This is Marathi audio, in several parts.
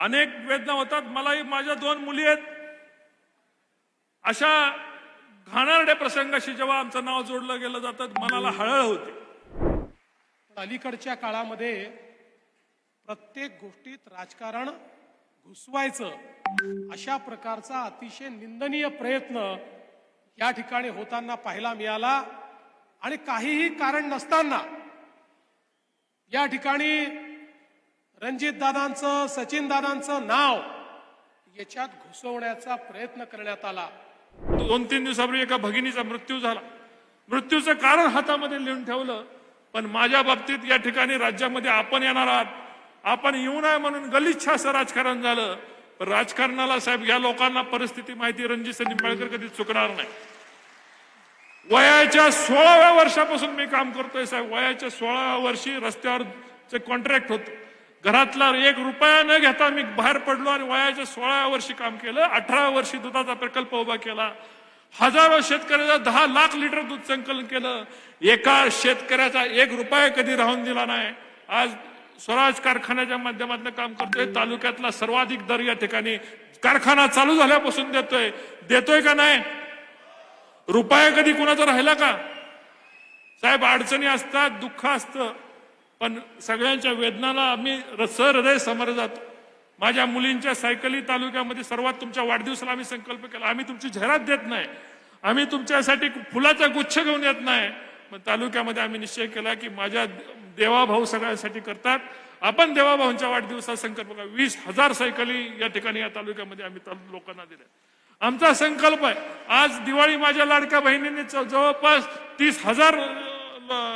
अनेक वेदना होतात. मलाही माझ्या दोन मुली आहेत. अशा घाणारड्या प्रसंगाशी जेव्हा आमचं नाव जोडलं गेलं जातं मनाला हळहळ होते. अलीकडच्या काळामध्ये प्रत्येक गोष्टीत राजकारण घुसवायचं अशा प्रकारचा अतिशय निंदनीय प्रयत्न या ठिकाणी होताना पाहायला मिळाला. आणि काहीही कारण नसताना या ठिकाणी रणजित दादांचं सचिन दादांचं नाव याच्यात घुसवण्याचा प्रयत्न करण्यात आला. दोन तीन दिवसापूर्वी एका भगिनीचा मृत्यू झाला. मृत्यूचं कारण हातामध्ये लिहून ठेवलं पण माझ्या बाबतीत या ठिकाणी राज्यामध्ये आपण येणार आहात. आपण येऊ नये म्हणून गलिच्छ असं राजकारण झालं. पण राजकारणाला साहेब या लोकांना परिस्थिती माहिती रणजित निंबाळकर कधी चुकणार नाही. वयाच्या सोळाव्या वर्षापासून मी काम करतोय साहेब. वयाच्या सोळाव्या वर्षी रस्त्यावर कॉन्ट्रॅक्ट होतं घरातला एक रुपया न घेता मी बाहेर पडलो आणि वयाच्या सोळाव्या वर्षी काम केलं अठराव्या वर्षी दुधाचा प्रकल्प उभा केला. हजारो शेतकऱ्याचा दहा लाख लिटर दूध संकलन केलं. एका शेतकऱ्याचा एक रुपया कधी राहून दिला नाही. आज स्वराज कारखान्याच्या माध्यमातून काम करतोय तालुक्यातला सर्वाधिक दर या ठिकाणी कारखाना चालू झाल्यापासून देतोय. देतोय का नाही? रुपया कधी कुणाचा राहिला का? साहेब अडचणी असतात दुःख असतं. पण सगळ्यांच्या वेदनाला आम्ही र- सहृदय समोर जातो माझ्या मुलींच्या सायकली तालुक्यामध्ये सर्वात तुमच्या वाढदिवसाला आम्ही संकल्प केला. आम्ही तुमची जाहिरात देत नाही. आम्ही तुमच्यासाठी फुलाचा गुच्छ घेऊन येत नाही. पण तालुक्यामध्ये आम्ही निश्चय केला की माझ्या देवाभाऊ सगळ्यांसाठी करतात. आपण देवाभाऊंच्या वाढदिवसाचा संकल्प करा. वीस हजार सायकली या ठिकाणी या तालुक्यामध्ये आम्ही तालु- लोकांना दिल्या. आमचा संकल्प आहे. आज दिवाळी माझ्या लाडक्या बहिणीने च- जवळपास तीस हजार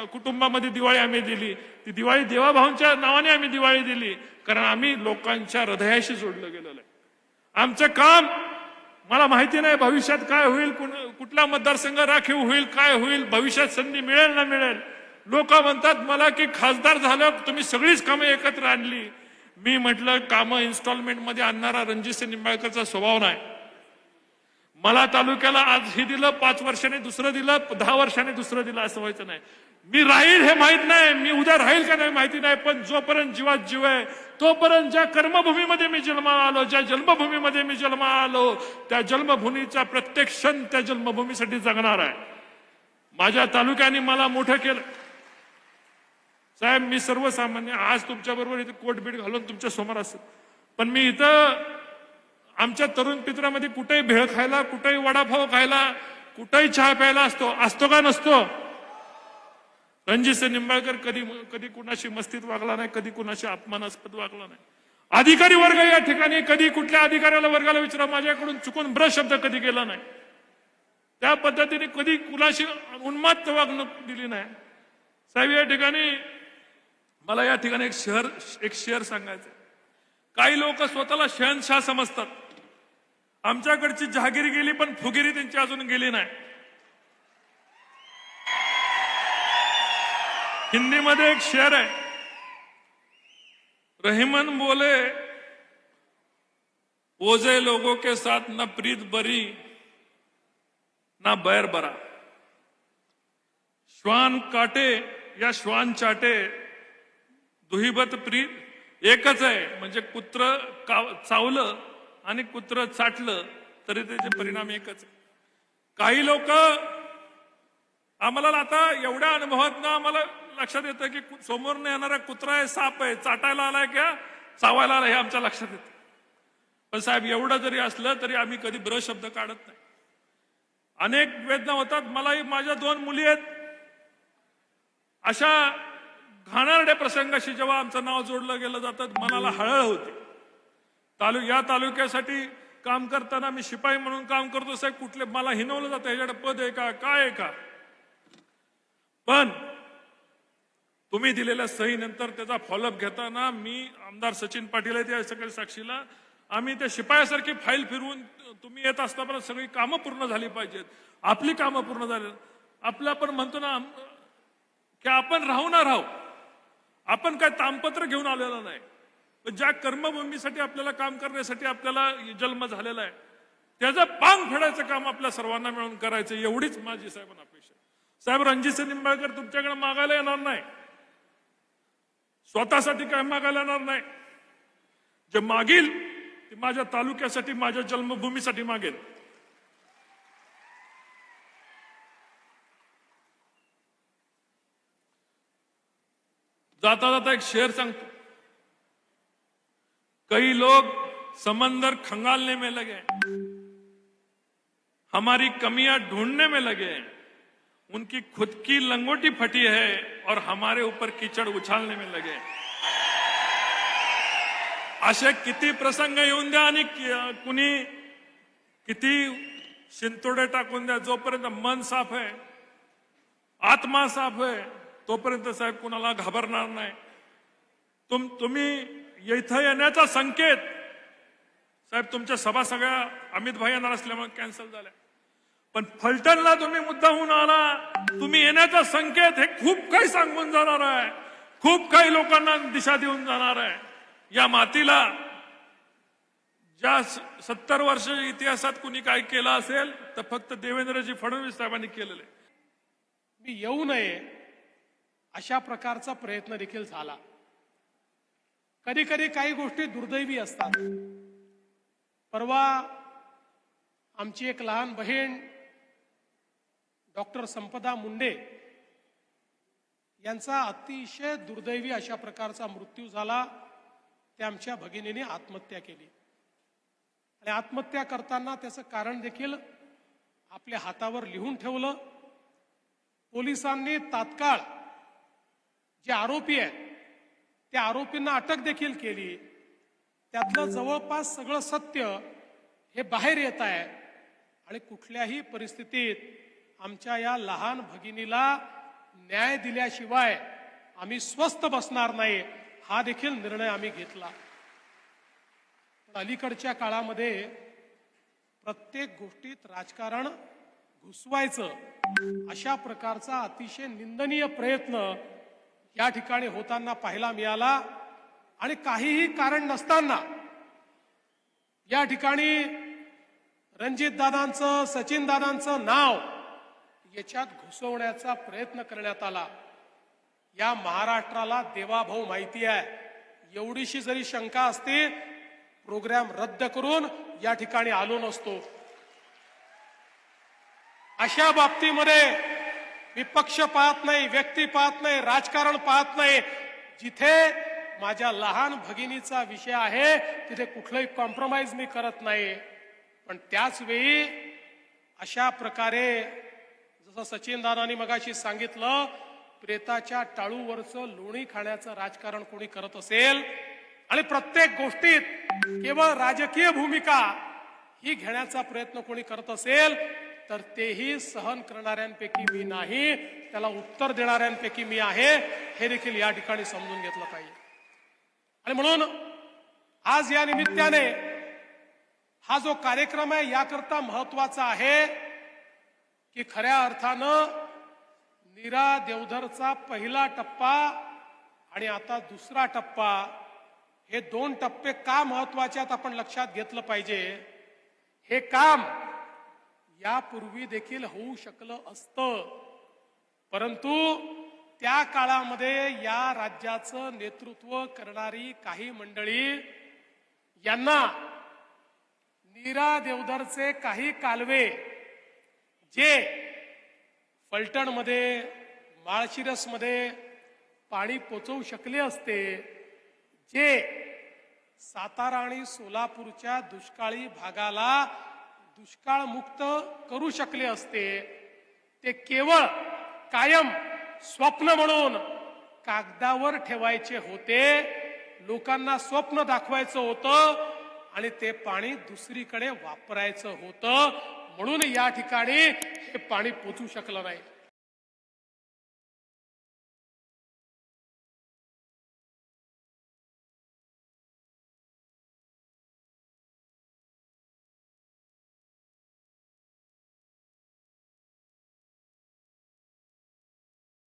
कुटुंबामध्ये दिवाळी आम्ही दिली. ती दिवाळी देवाभाऊंच्या नावाने आम्ही दिवाळी दिली. कारण आम्ही लोकांच्या हृदयाशी जोडलं गेलेलं आहे. आमचं काम मला माहिती नाही भविष्यात काय होईल कुण- कुठला मतदारसंघ राखीव होईल काय होईल भविष्यात संधी मिळेल ना मिळेल. लोक म्हणतात मला की खासदार झालं तुम्ही सगळीच कामं एकत्र आणली. मी म्हटलं कामं इन्स्टॉलमेंटमध्ये आणणारा रणजित निंबाळकरचा स्वभाव नाही. मला तालुक्याला आज हे दिलं पाच वर्षाने दुसरं दिलं दहा वर्षाने दुसरं दिलं असं व्हायचं नाही. मी राहील हे माहीत नाही मी उद्या राहील का नाही माहिती नाही पण जोपर्यंत जीवात जीव आहे तोपर्यंत ज्या कर्मभूमीमध्ये मी जन्म आलो ज्या जन्मभूमीमध्ये मी जन्म आलो त्या जन्मभूमीचा प्रत्येक क्षण त्या जन्मभूमीसाठी जगणार आहे. माझ्या तालुक्याने मला मोठं केलं. साहेब मी सर्वसामान्य आज तुमच्या बरोबर इथे कोटबीट घालून तुमच्यासमोर असत. पण मी इथं आमच्या तरुण पित्रामध्ये कुठेही भेळ खायला कुठेही वडापाव खायला कुठेही चहा प्यायला असतो असतो का नसतो? रणजितसिंह निंबाळकर कधी कधी कुणाशी मस्तीत वागला नाही कधी कुणाशी अपमानास्पद वागला नाही. अधिकारी वर्ग या ठिकाणी कधी कुठल्या अधिकाऱ्याला वर्गाला विचारा माझ्याकडून चुकून ब्र शब्द कधी गेला नाही. त्या पद्धतीने कधी कुणाशी उन्मात्त वागणूक दिली नाही. साहेब या ठिकाणी मला या ठिकाणी एक शहर एक शेअर सांगायचं काही लोक स्वतःला शहनशाह समजतात. आमच्याकडची जहागिरी गेली पण फुगिरी त्यांची अजून गेली नाही. हिंदीमध्ये एक शेर आहे. रहीमन बोले ओझे लोगों के साथ न प्रीत बरी ना बैर बरा. श्वान काटे या श्वान चाटे दुहिबत प्रीत एकच आहे. म्हणजे कुत्र चावलं आणि कुत्र चाटलं तरी त्याचे परिणाम एकच आहे. काही लोक आम्हाला आता एवढ्या अनुभवात ना आम्हाला लक्षात येतं की समोरनं येणारा कुत्रा आहे साप आहे चाटायला आलाय किंवा चावायला आलाय हे आमच्या लक्षात येतं. पण साहेब एवढं जरी असलं तरी आम्ही कधी ब्र शब्द काढत नाही. अनेक वेदना होतात. मलाही माझ्या दोन मुली आहेत. अशा घाणारड्या प्रसंगाशी जेव्हा आमचं नाव जोडलं गेलं जातं मनाला हळहळ होते. तालु या तालुक्यासाठी काम करताना मी शिपाई म्हणून काम करतो. साहेब कुठले मला हिनवलं जातं. ह्याच्याकडे पद आहे का? काय आहे का? पण तुम्ही दिलेल्या सहीनंतर त्याचा फॉलोअप घेताना मी आमदार सचिन पाटील आहेत या सगळ्या साक्षीला. आम्ही त्या शिपायासारखी फाईल फिरवून तुम्ही येत असताना सगळी कामं पूर्ण झाली पाहिजेत. आपली कामं पूर्ण झाली. आपलं आपण म्हणतो ना की आपण राहू ना राहू आपण काय तामपत्र घेऊन आलेलो नाही. पण ज्या कर्मभूमीसाठी आपल्याला काम करण्यासाठी आपल्याला जन्म झालेला आहे त्याचं पांग फेडायचं काम आपल्या सर्वांना मिळून करायचं एवढीच माझी साहेबांना अपेक्षा साहेब रणजित निंबाळकर तुमच्याकडे मागायला येणार नाही. स्वतःसाठी काय मागायला येणार नाही. जे मागील, ते माझ्या तालुक्यासाठी, माझ्या जन्मभूमीसाठी मागेल. जाता जाता एक शेर सांगतो. कई लोग समंदर खंगालने में लगे हमारी कमियाँ ढूँढने में लगे उनकी खुद की लंगोटी फटी है और हमारे ऊपर कीचड़ उछालने में लगे। असे किती प्रसंग येऊन द्या आणि कुणी किती शिंतोडे टाकून द्या जोपर्यंत मन साफ आहे आत्मा साफ आहे तोपर्यंत साहेब कुणाला घाबरणार नाही. तुम तुम्ही इथं येण्याचा संकेत साहेब तुमच्या सभा सगळ्या अमित भाई येणार असल्यामुळे कॅन्सल झाल्या. पण फलटणला तुम्ही मुद्दाहून आला. तुम्ही येण्याचा संकेत हे खूप काही सांगून जाणार आहे. खूप काही लोकांना दिशा देऊन जाणार आहे. या मातीला ज्या सत्तर वर्ष इतिहासात कुणी काय केलं असेल तर फक्त देवेंद्रजी फडणवीस साहेबांनी केलेलं मी येऊ नये अशा प्रकारचा प्रयत्न देखील झाला. कधी कधी काही गोष्टी दुर्दैवी असतात. परवा आमची एक लहान बहीण डॉक्टर संपदा मुंडे यांचा अतिशय दुर्दैवी अशा प्रकारचा मृत्यू झाला. त्या आमच्या भगिनीने आत्महत्या केली. आणि आत्महत्या करताना त्याचं कारण देखील आपल्या हातावर लिहून ठेवलं. पोलिसांनी तात्काळ जे आरोपी आहेत त्या आरोपींना अटक देखील केली. त्यातलं जवळपास सगळं सत्य हे बाहेर येत आहे. आणि कुठल्याही परिस्थितीत आमच्या या लहान भगिनीला न्याय दिल्याशिवाय आम्ही स्वस्थ बसणार नाही हा देखील निर्णय आम्ही घेतला. अलीकडच्या काळामध्ये प्रत्येक गोष्टीत राजकारण घुसवायचं अशा प्रकारचा अतिशय निंदनीय प्रयत्न या ठिकाणी होताना पाहायला मिळाला आणि काहीही कारण नसताना या ठिकाणी रणजित दादांचं सचिन दादांचं नाव याच्यात घुसवण्याचा प्रयत्न करण्यात आला. या महाराष्ट्राला देवाभाऊ माहिती आहे. एवढीशी जरी शंका असते प्रोग्राम रद्द करून या ठिकाणी आलो नसतो. अशा बाबतीमध्ये मी पक्ष पाहत नाही व्यक्ती पाहत नाही राजकारण पाहत नाही. जिथे माझ्या लहान भगिनीचा विषय आहे तिथे कुठलंही कॉम्प्रोमाइज मी करत नाही. पण त्याच वेळी अशा प्रकारे जसं सचिन दादानी मगाशी सांगितलं प्रेताच्या टाळूवरचं लोणी खाण्याचं राजकारण कोणी करत असेल आणि प्रत्येक गोष्टीत केवळ राजकीय भूमिका ही घेण्याचा प्रयत्न कोणी करत असेल तर तेही सहन करणाऱ्यांपैकी मी नाही त्याला उत्तर देणाऱ्यांपैकी मी आहे हे देखील या ठिकाणी समजून घेतलं पाहिजे. आणि म्हणून आज या निमित्ताने हा जो कार्यक्रम आहे याकरता महत्त्वाचा आहे की खऱ्या अर्थानं नीरा देवधरचा पहिला टप्पा आणि आता दुसरा टप्पा हे दोन टप्पे का महत्त्वाचे आहेत आपण लक्षात घेतलं पाहिजे. हे काम यापूर्वी देखील होऊ शकलं असतं. परंतु त्या काळामध्ये या राज्याचं नेतृत्व करणारी काही मंडळी यांना नीरा देवधरचे काही कालवे जे फलटणमध्ये माळशिरसमध्ये पाणी पोचवू शकले असते जे सातारा आणि सोलापूरच्या दुष्काळी भागाला दुष्काळ मुक्त करू शकले असते ते केवळ कायम स्वप्न म्हणून कागदावर ठेवायचे होते लोकांना स्वप्न दाखवायचं होतं आणि ते पाणी दुसरीकडे वापरायचं होतं. म्हणून या ठिकाणी हे पाणी पोचू शकलं नाही.